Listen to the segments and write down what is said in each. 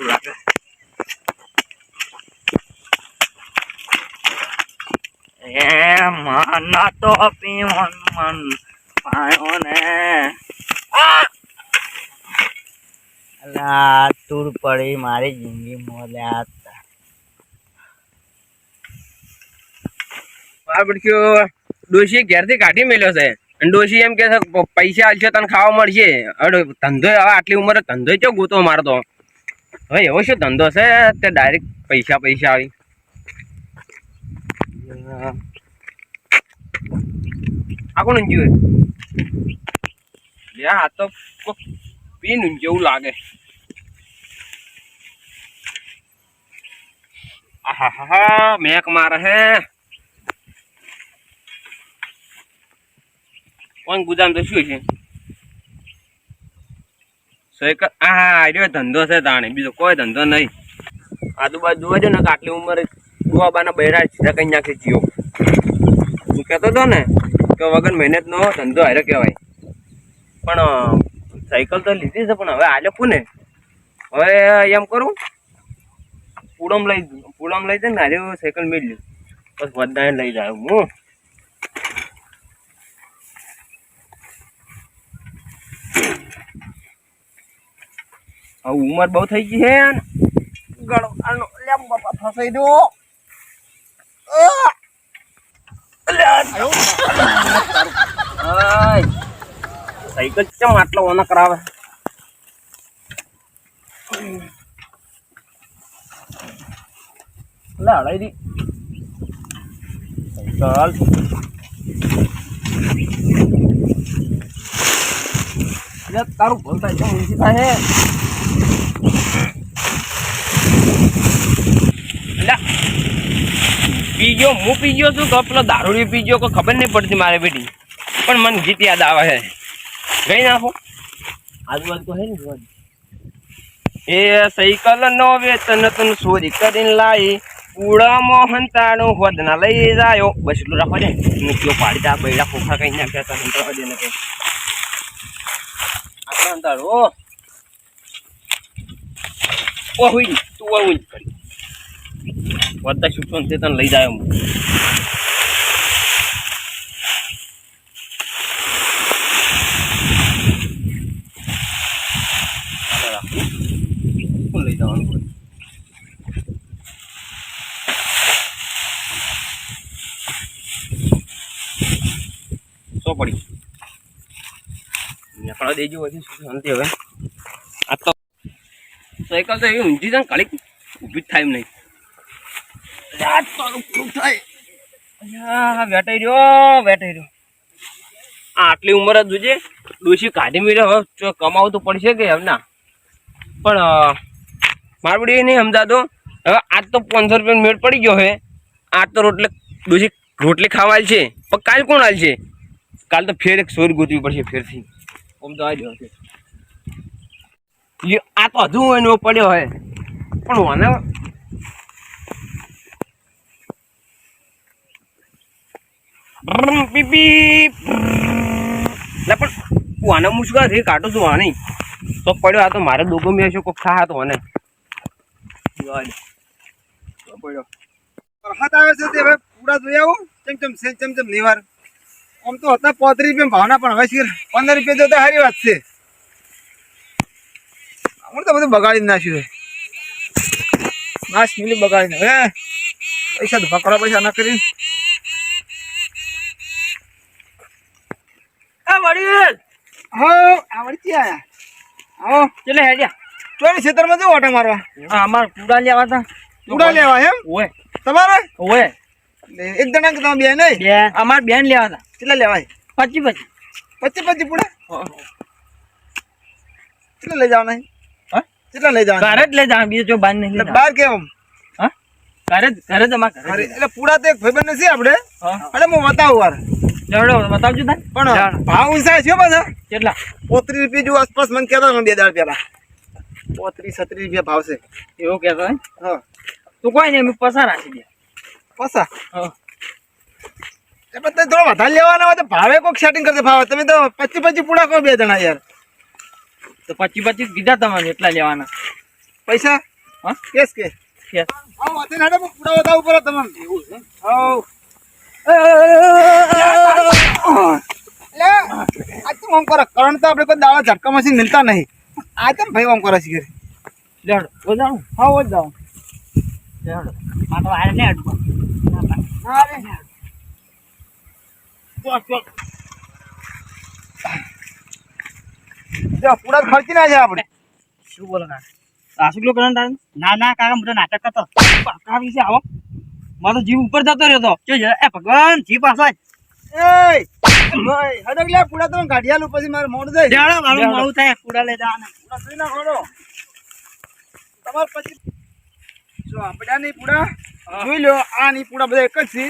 લાગે એ મન તો પીવન મન પાયો ને તુર પડી મારી જિંદગી મોલ્યા બાબડક્યો ડોશી ઘેરથી કાઢી મેલ્યો છે. ડોશી એમ કે પૈસા આલશે તને ખાવા મળશે. ધંધો હવે આટલી ઉંમરે ધંધો ચો ગોતો મારતો. હવે એવો શું ધંધો છે? તે ડાયરેક્ટ પૈસા પૈસા આવી. આ કોણ ઊંજ્યું લે, આ તો કોક પીન એવું લાગે. આહાહા મેક મારે હે. કોણ ગુદામ તો શું છે? સાયકલ આ રહ્યો ધંધો છે તાણે, બીજો કોઈ ધંધો નહીં. આજુબાજુ જોવા જો ને, આટલી ઉંમર ગુવાબાના બૈરા સીધા કઈ નાખે જીઓ હું કહેતો હતો ને, કે વગર મહેનતનો ધંધો હારે કહેવાય. પણ સાયકલ તો લીધી છે, પણ હવે આલે પૂને હવે એમ કરું, પૂડમ લઈ પૂડમ લઈ જાય ને આજે સાયકલ મેળ્યું બસ બધાને લઈ જાય હું. ઉંમર બહુ થઈ ગઈ છે ને ગળો આનો લે બાપા ફસાઈ દો આહ! લે, આયો. આય. સાયકલ ચમ આટલો ઓના કરાવે લે હડાઈ દી સાયકલ લે તારું ભૂલ થાય છે ઊંચી થાય હે લા, પી ગયો હું પી ગયો છું તો પેલો દારૂડી પી ગયો કોઈ ખબર નહીં પડતી મારે બેટી. પણ મને ગીત યાદ આવે છે. ગઈ નાખો. આજુબાજુ તો હે ને. એ સાયકલ નો વેતન તું ચોરી કરીને લાવી પૂળા મોહન તાણું હોદના લઈ જાયો. બસ એટલું રાખો ને. હું કયો પાડી દા, બૈડા ખોખા કઈ નાખ્યા તા સંતરા દે ને કઈ આપણે અંધારો ઓ હુઈ તું ઓ હુઈ કરી. વધતા શિક્ષણ તે તને લઈ જાય હું લઈ જવાનું? સો પડી નીકળવા દેજો હજી શાંતિ હવે. આ તો સાયકલ તો એવી ઊંચી છે કાળી ઊભી જ થાય નહીં. આ તારું થાય. અલ્યા, વેટાઈ રહ્યો વેટાઈ રહ્યો. આટલી ઉંમર જ જોજે ડોશી કાઢી મેળ્યો હવે જો કમાવું તો પડશે કે હવે પણ એ નહીં સમજાતો. હવે આજ તો પાંચસો રૂપિયાનો મેળ પડી ગયો હે. આજ તો રોટલે ડોશી રોટલી ખાવા આલ છે પણ કાલ કોણ હાલ છે કાલ તો ફેર એક સોર ગોતવી પડશે ફેરથી. આમ તો આવી ગયો. આ તો હજુ એનો પડ્યો હોય પણ મને બ્રમ, પીપી લે પણ હું આને મુશ્કેલથી કાઢું છું આને. તો પડ્યો આ તો મારે દોગો મેં છે કોક ખા તો આને. પડ્યો. આવે છે હવે પૂરા જોઈ આવું. ચમ ચમ છે ચમ નિવાર. આમ તો હતા પોત્રીસ રૂપિયા ભાવના પણ હવે શીર પંદર રૂપિયા જોતા સારી વાત છે. હમણાં તો બધું બગાડી નાખ્યું નાશ મિલી બગાડી હે? પૈસા તો પકડા પૈસા ના કરી વડીલ હો આવડતી આયા. આવો ચલે હેડ્યા. ચોરી ખેતરમાં જો ઓટા મારવા? આ અમાર કુડા લેવા હતા. ઉડા લેવા એમ? ઓય. તમારે? ઓય. એક જણા કે તમે બે નહીં? બે. અમાર બેન લેવા હતા. કેટલા લેવાય? પચી પચી. પચીસ પચીસ પૂડા કેટલા લઈ જવાના હા? કેટલા લઈ જવાના? ઘરે જ લઈ જા બીજો જો બાર નહીં બાર કેમ? હા? ઘરે જ ઘરે જ અમાર ઘરે એટલે પૂરા તો એક ભાઈબંધ નથી આપણે. અરે હું બતાવું વાર. લેવડો બતાવજો તાન પણ ભાવ ઊંચા છે બધા કેટલા? પોત્રીસ રૂપિયા જેવું આસપાસ મને કહેતા હતા બે દાડ પેલા પોત્રીસ છત્રીસ રૂપિયા ભાવ છે. એવું કહેતો હે હા. તું કોઈ નહીં પસાર રાખી દે. પસા? હા. તમે થોડો વધારે લેવાના હોય તો ભાવે કોઈક સેટિંગ કરશે ભાવે. તમે તો પચીસ પચીસ પૂડા કહો બે જણા યાર. તો પચીસ પચીસ કીધા તમારે એટલા લેવાના. પૈસા? હા? કેસ કે? કેસ. હા નાડે પૂડા વધારે ઉપર તમને. એવું છે? હાઉ લે આ તો આમ કરે. કરંટ તો આપણે કોઈ દાવા ઝટકા મશીન મિલતા નહીં. આ તો ભાઈ આમ કરે છે લેડ વધારું હા હોત જાઓ લેડ આ તો આરે ને હા રે. ચોક ચોક જો પૂરા ખર્ચી ના છે આપણે. શું બોલો કાકા આ શું કિલો ના ના કાકા મોટો નાટક કરતો. કાકા વિશે આવો. મારો જીવ ઉપર જતો રહ્યો તો. એ ભગવાન જી પાછો. એ હડક લે પૂરા તમે આલું પછી મારે મોડું જાય. જાણો મારું મોડું થાય પૂડા સુઈ લો. તમારે પછી જો આપડા નહીં પૂરા જોઈ લો આ નહીં પૂડા બધા એક જ છે.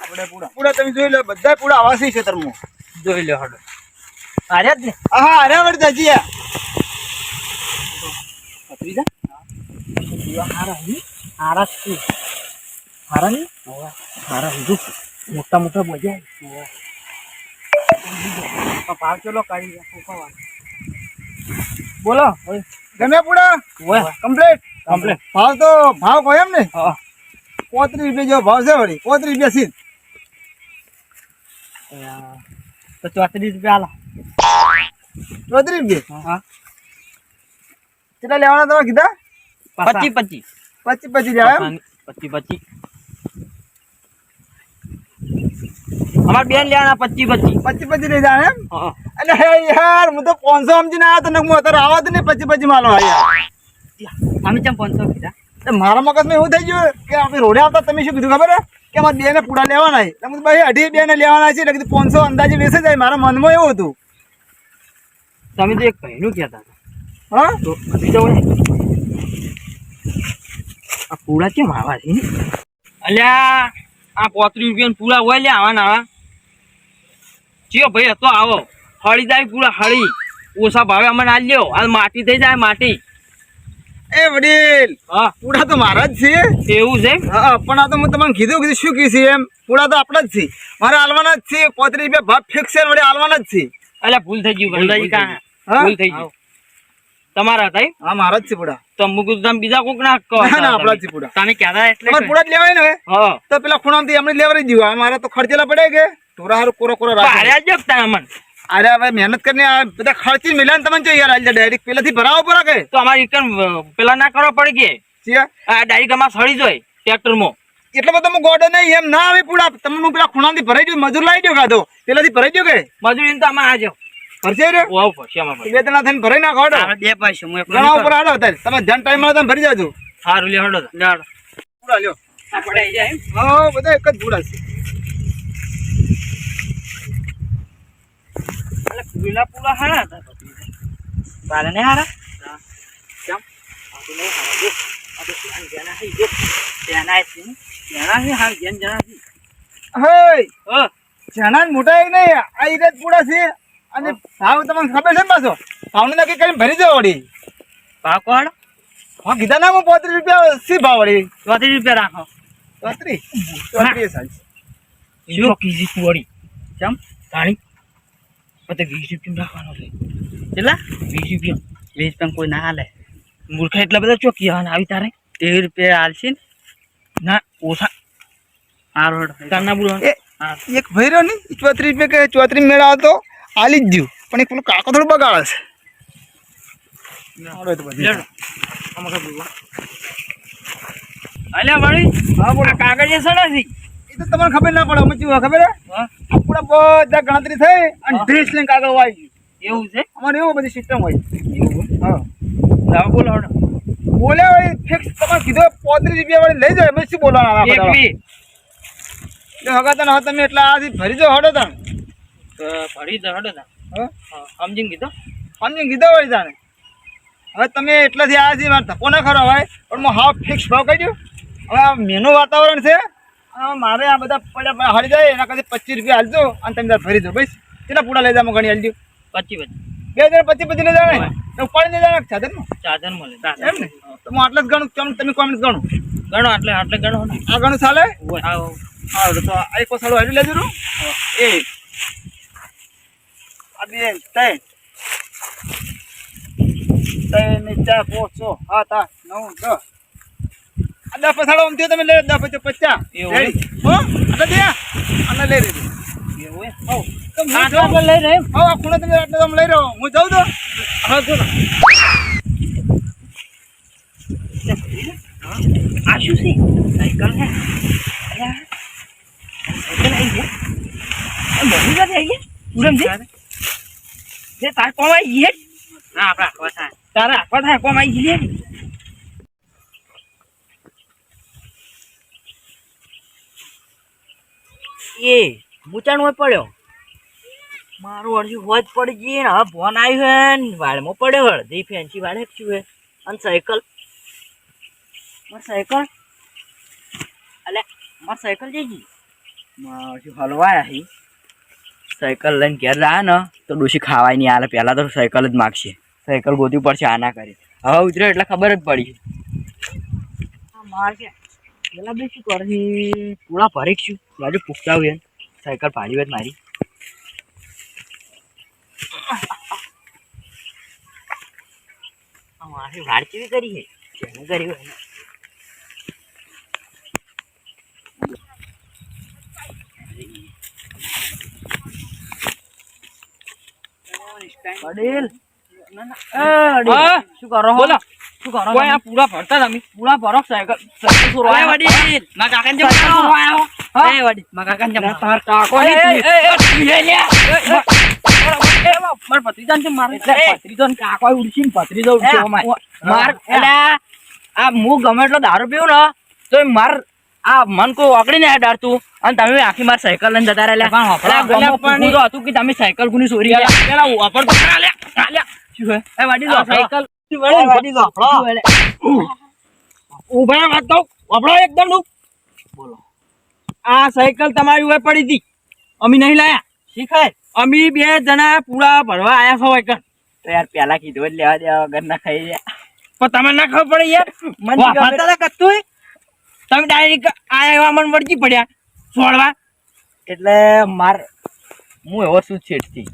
આપણે પૂડા પૂરા તમે જોઈ લો બધા પૂડા આવાસી છે તરમો. જોઈ લો હડો. અરે જ ને. આહા અરે વળી જજી. હારા ની હારા લીધું મોટા મોટા મજા ભાવ ચલો કાઢી બોલો ગમે પૂડા ઓય. કમ્પ્લીટ? ભાવ તો ભાવ કહો એમ ને? પોત્રીસ રૂપિયા જેવો ભાવ છે વળી. પોત્રીસ રૂપિયા સીધ. તો ચોત્રીસ રૂપિયા હાલો ચોત્રીસ રૂપિયા? હા. કેટલા લેવાના તમે કીધા? પચીસ પચીસ પચીસ પચીસ લેવા પચીસ પચી પચી. અમાર બેન લેવાના પચી પચી પચી પચી લઈ જાય એમ? હા. હે યાર હું તો પાંચસો સમજીને આવ્યો તો હું અત્યારે આવો જ નહીં પચી પચીસ માલો યાર અમે ચમ પાંચસો કીધા? તો મારા મગજમાં એવું થઈ ગયું કે આપણે રોડે આવતા તમે શું કીધું ખબર? કે અમારે બેને પૂડા લેવાના છે. હું ભાઈ અઢી બેને લેવાના છે એટલે પાંચસો અંદાજે વેસે જાય. મારા મનમાં એવું હતું. તમે તો એક ભાઈનું કહેતા હતા. હા? તો આ પૂળા કેમ આવા છે? અલ્યા! આ પોત્રીસ રૂપિયા પૂરા હોય લે આવા નાવા. ચિયો ભાઈ હતો આવો. હળી જાય પૂરા હળી. ઓછા ભાવે અમને આ લ્યો. હાલ માટી થઈ જાય માટી. એ વડીલ હા. પૂડા તો મારા જ છે. એવું છે હા પણ આ તો હું તમને કીધું કીધું શું કીધું એમ? પૂડા તો આપણા જ છે. મારે હાલવાના જ છે. પોત્રીસ રૂપિયા ભાવ ફિક્સ છે વડે હાલવાના જ છે. એટલે ભૂલ થઈ ગયું ભૂલ થઈ ભૂલ ભૂલ થઈ ગયું. તમારા હતા હા મારા જ છે પૂડા. તો મુકું તમે બીજા કોક ના કહો ના આપણા જ પૂડા. તમે કહેતા એટલે તમારે પૂડા જ લેવાય ને હા. તો પેલા ખૂણામાંથી એમને લેવડાવી દીધું. અમારા તો ખર્ચેલા પડે કે? ટોરા હારું કોરો કોરો રાખે. અરે જ અમન? અરે હવે મહેનત કરીને આ બધા ખર્ચી મિલાન તમને જો યાર આજે ડાયરેક્ટ પેલાથી ભરાવો પડે કે? તો અમારે રિટર્ન પેલા ના કરવા પડે કે? આ ડાયરેક્ટ અમારે સડી જાય ટ્રેક્ટરમાં. એટલો બધો હું ગોડો નહીં એમ ના આવે પૂડા. તમને પેલા ખૂણાથી ભરાઈ દઉં મજૂર લાવી દો કાધો પેલાથી ભરાઈ દો કે? મજૂરી તો અમારે આજો ભરશે રે? વાવ પછી અમારે બે ત્રણ થઈને ભરાઈ નાખો હડો. બે પૈસા હું ઘણા નહીં ઉપર હાડો અત્યારે તમે ધ્યાન ટાઈમ મળે તમે ભરી જાજો સારું લે હડો. કરું. પૂડા લ્યો. આપણે જાય હા બધા એક જ પૂડા છે. એટલે પૂલા પૂલા હારા કાલે નહીં હારા? કેમ? આ તો હારા. જો આ તો ધ્યાન જણા હી જો. ત્યાંના છે ને. જણા હી હાલ ધ્યાન જણા હે જણા મોટા એ નહીં આ એક પૂરા છે. અને ભાવ તમને ખબર છે ને પાછો? ભાવને નક્કી કરીને ભરી દો વળી. ભાવ કોણ? હા કીધા ના હું પોત્રીસ રૂપિયા સી ભાવ વળી? ચોત્રીસ રૂપિયા રાખો. ચોત્રીસ? ચોત્રીસ સાલ લો કીજી કુવાડી ચમ? તાણી. પછી વીસ રૂપિયા રાખવાનો છે. કેટલા? વીસ રૂપિયા. વીસ રૂપિયા કોઈ ના હાલે. મૂર્ખા એટલા બધા ચોકી આવવાના આવી તારે? તેર રૂપિયા હાલશે ને? ના ઓછા. હારો હેડો. બોલો એક ભાઈ રહ્યો ને ચોત્રીસ રૂપિયા કે ચોત્રીસ મેળા હતો? આલી જ દ્યું. પણ એક પેલો કાકો થોડું બગાડે છે. બોલો. તમને ખબર ના પડે. અમે શું ખબર હે. હા બધા ગણતરી થઈ અને ડ્રેસ લઈને કાગળ આવી ગયું. એવું છે? અમારે એવું બધી સિસ્ટમ હોય. હા. બોલો હડો. બોલ્યા ફિક્સ તમે કીધો પોત્રીસ રૂપિયા વાળી લઈ જાય એમ શું બોલવાના એક તને તમે એટલા આથી ભરી જાઓ હડો તાણ તો ભરી દો હડો તા કીધો? સમજીને કીધો વળી તાણે હવે તમે એટલાથી આવ્યા છે મારે ધક્કો ના ખરો હોય પણ હું હાફ ફિક્સ ભાવ કહી દઉં. હવે આ મેનું વાતાવરણ છે આ મારે આ બધા પડ્યા હળી જાય એના કરતા પચીસ રૂપિયા હાલજો અને તમે તાર ભરી દો બસ. કેટલા પૂડા લઈ જાઓ ઘણી હાલજો. પચી પચી બે હજાર પચીસ પચીસ લઈ જાણે ને? ઉપાડી લઈ જાણે સાધનમાં ચાદર મળે એમ ને? તો હું આટલે જ ગણું તમે કોમેન્ટ ગણો? ગણો આટલે આટલે ગણો. આ ગણું ચાલે હા હા તો આ એક વસાડું હાજર લેજો એ. એક આ બે ત્રણ. ત્રણ ને ચાર પાંચ છ સાત આઠ નવ દસ. દસ પછાડો આમ થયો તમે લઈ દસ પછી પચાસ. હો? એટલે દે. અને લઈ લેજો. હો હું જાઉં. હો હું તો? હા જો. આ શું છે? સાયકલ છે? અલ્યા સાયકલ આવી ગયા બધી વાત આવી ગયા પૂરમ છે? જે તાર કોમ આવી ગઈ હે? હા આપણા આખવા થાય તારા આખવા થાય કોમ આવી ગઈ લે એ બુચાણ હોય પડ્યો. મારું અડધી હોજ પડી ગઈ ને હવે ફોન આવ્યો હે ને વાળમાં પડ્યો અડધી ફેન્સી વાળે શું હે. અને સાયકલ માર સાયકલ અલે માર સાયકલ જઈ ગઈ. મારું હલવાયા હી. સાયકલ લઈને ઘેર રહ્યા ને, તો ડોશી ખાવાય નહીં. આલે પહેલાં તો સાયકલ જ માગશે. સાયકલ ગોતવી પડશે આના કરી હવે ઉતર્યો એટલે ખબર જ પડી. પેલા બે શું કરે પૂરા ભરી છું બાજુ પૂછતા હોય સાયકલ પાડી હોય મારી. મારી વાડ કેવી કરી છે? કરી હોય એને. અડીલ. એ, અડીલ. હા? શું કરો? બોલો. શું કરો કોઈ આ પૂરા ભરતા તમે પૂરા ભરો સાયકલ સાયકલ છોડવા અરે આવ્યા. વડીલ મારા કાકાને જેમ? એ વડીલ, કાકાને જેમ. તાર કાકો એ, એ, લે, કાકો આ ગમે એટલો દારૂ પીવું ને તો માર આ મન કોઈ ઓકળી ને ડારતું અને તમે આખી માર સાયકલ લઈને જતા પણ આ તો હતું કે તમે સાયકલ કોની ચોરી પેલા વાપર તો આ લે. શું હે? એ વાડી દો સાયકલ વાડી દો શું હે લે? ઊભા વાત કહું. વાપરો એકદમનું. બોલો. આ સાયકલ તમારી ઉપર પડી હતી. અમે નહીં લાયા. શીખાય. અમે બે જણા પૂરા ભરવા આયા છો તો યાર પેલા કીધું લેવા દેવા વગર ના ખાઈ પણ તમને ના ખબર પડે યાર? મને કશું તમે ડાયરેક્ટ આ એવા મન વળગી પડ્યા. છોડવા. એટલે માર હું એવો છું છેટથી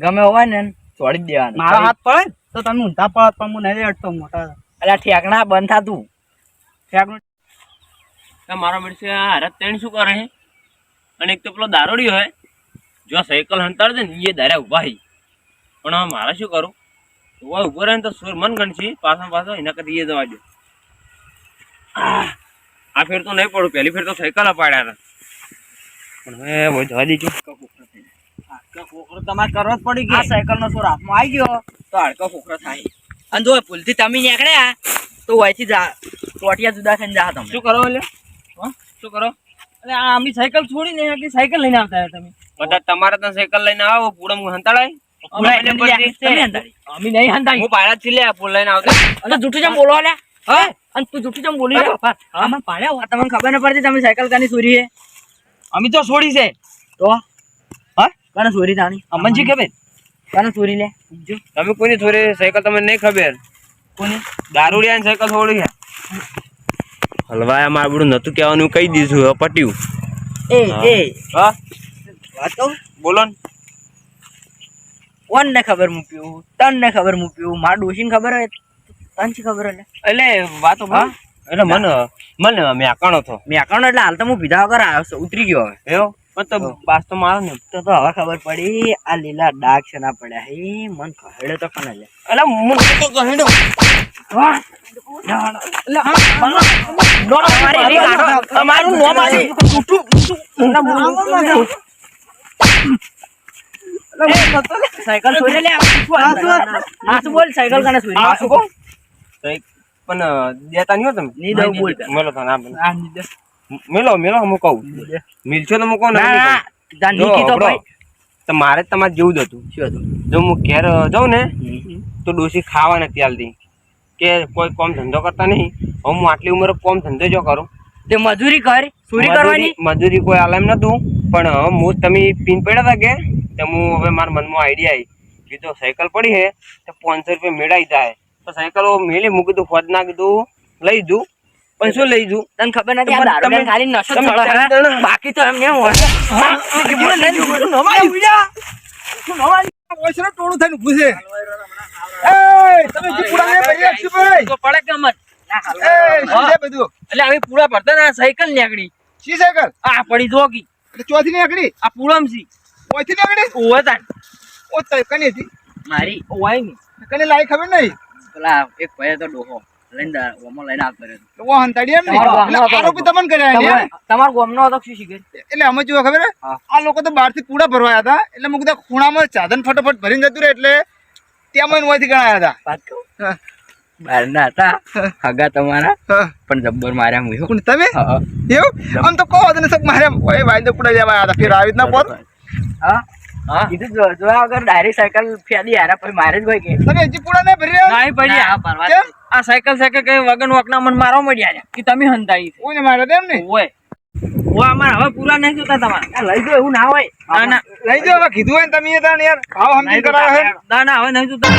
ગમે હોય ને છોડી જ દેવાનું. મારા હાથ પડે તો તમે ઊંધા પડત પણ હું નહીં અડતો મોટા. એટલે ઠેકણા બંધ થતું ઠેકણું મારો મળશે આ હરત તેણ શું કરે? છે અને એક તો પેલો દારોડી હોય જો સાયકલ હંતાડ દે ને એ દારે ઊભા હી. પણ હવે મારે શું કરું? ઊભા ઊભો રહે ને તો સુર મન ગણશે. પાછો પાછો એના કરતી એ જવા દો આ ફેર તો નહીં પડું પહેલી ફેર તો સાયકલ અપાડ્યા હતા. પણ હવે જવા દીધું તમારે કરવો જ પડી ગયો. સાયકલ નો સોર હાથમાં આવી ગયો? તો હાડકો ફોકરો થાય. અને જો ભૂલથી તમે નીકળ્યા તો વયથી જા ટોટિયા જુદા થઈને જા તમે. શું કરો એટલે? શું કરો? એટલે આ અમે સાયકલ છોડીને આટલી સાયકલ લઈને આવતા હતા તમે. બધા તમારે ત્યાં સાયકલ લઈને આવો પૂરમ હું હંતાડાય. અમે નહીં હંતાડી. હું પાડા પૂલ લઈને આવતા. અને જૂઠું જેમ બોલો લે? હા? અને તું જૂઠું જેમ બોલી હા. આમાં પાડ્યા. તમને ખબર ન પડતી તમે સાયકલ કાની ચોરી છે અમે તો છોડી છે. તો? હા? કાને ચોરી તાની? અમને શી ખબર? કાને ચોરી લે? જો. તમે કોની થોડી સાયકલ તમને નહીં ખબર. કોની? દારૂડિયા સાયકલ છોડી છે. હલવાયા માર બધું નતું કહેવાનું કહી દીધું પટ્યું. એ એ. હા? વાત કહું? બોલો ને. કોણ ને ખબર મૂક્યું? તન ને ખબર મૂક્યું? મારા ડોશી ખબર હોય? તન ખબર એટલે એટલે વાતો હા? એટલે મને મને મેં આકાણો હતો મેં આકાણો એટલે હાલ તો હું પીધા વગર આવ્યો ઉતરી ગયો હવે. એવો? પણ તો બાસ તો મારો ને તો તો હવે ખબર પડી આ લીલા ડાક છે ના પડ્યા હે મન કહેડે તો કને લે એટલે મન તો કહેડો તમારું. સાયકલ છોડી લે આ શું બોલ સાયકલ કને છોડી આ શું કહું? પણ દેતા નહીં તમે? નહીં દઉં બોલ. મેલો તો ના મેલો મેલો હું કહું. મિલશો તો હું કહું ના તા મારે તમારે જેવું જ હતું. શું હતું? જો હું ઘેર જાઉં ને તો ડોસી ખાવા નથી આલતી કે કોઈ કોમ ધંધો કરતા નહીં. હવે હું આટલી ઉંમરે કોમ ધંધો જો કરું. તે મજૂરી કર ચોરી કરવાની? મજૂરી- કોઈ આલમ નતું પણ હું તમે પીન પડ્યા હતા કે તો હું હવે મારા મનમાં આઈડિયા આવી કીધું સાયકલ પડી હે તો પાંચસો રૂપિયા મેળાઈ જાય. તો સાયકલ મેલી મૂકી દઉં ખોદ ના કીધું લઈ જઉં. પણ શું લઈ જઉં? તને ખબર નથી આ દારૂ તમે- ખાલી નશો ચડે બાકી તો એમને હોય ટોળું થઈને તમે જે પડે એટલે અમે પૂરા ભરતા ને સાયકલ નીકળી. શી સાયકલ? આ પડી જોગી એટલે ચોથી ની આકડી આ પૂળમસી ઓથી ની આકડી ઓવે તાન ઓ તય કની હતી? મારી ઓવાયની કને લાઈ ખબર નહીં? પેલા એક ભાઈ તો ડોહો લઈને દા- લઈને આવતો રહ્યો. તો હંતાડી એમ ને તમારો વાહનો એટલે હતો. આરોપી તમને કર્યા ને તમારો ગોમનો હતો શું શીખે? એટલે અમે જોવા ખબર આ લોકો તો બહારથી પૂડા ભરવાયા હતા. એટલે મેં કીધું ખૂણામાં સાધન ફટાફટ ભરીને જતું રહે એટલે ત્યાં મને ઓયથી ગણાયા હતા. વાત બહાર ના હતા. હગા તમારા. પણ જબ્બર માર્યા હું કોણ તમે? એવું? આમ તો કહો તને સક માર્યા? ઓય ભાઈ તો પૂડા આવ્યા હતા. ફેર આવી રીતના હા હા. કીધું જો જો અગર ડાયરેક્ટ સાયકલ ફેરી હારા પછી મારે જ ભાઈ કે. તમે હજી પૂરા નહીં ભરી રહ્યા નહીં ભરી હા પરવા આ સાયકલ સાયકલ કે વગન વકના મન મારવા મળ્યા કે તમે હંતાઈ છે. ઓને મારે તેમ ને? ઓય. ઓ અમાર હવે પૂરા નહીં જોતા તમારે. લઈ જો એવું ના હોય. ના ના. લઈ જો હવે કીધું હોય તમે તાણ યાર. ભાવ સમજી કરાવે હે ના હવે નહીં જોતા.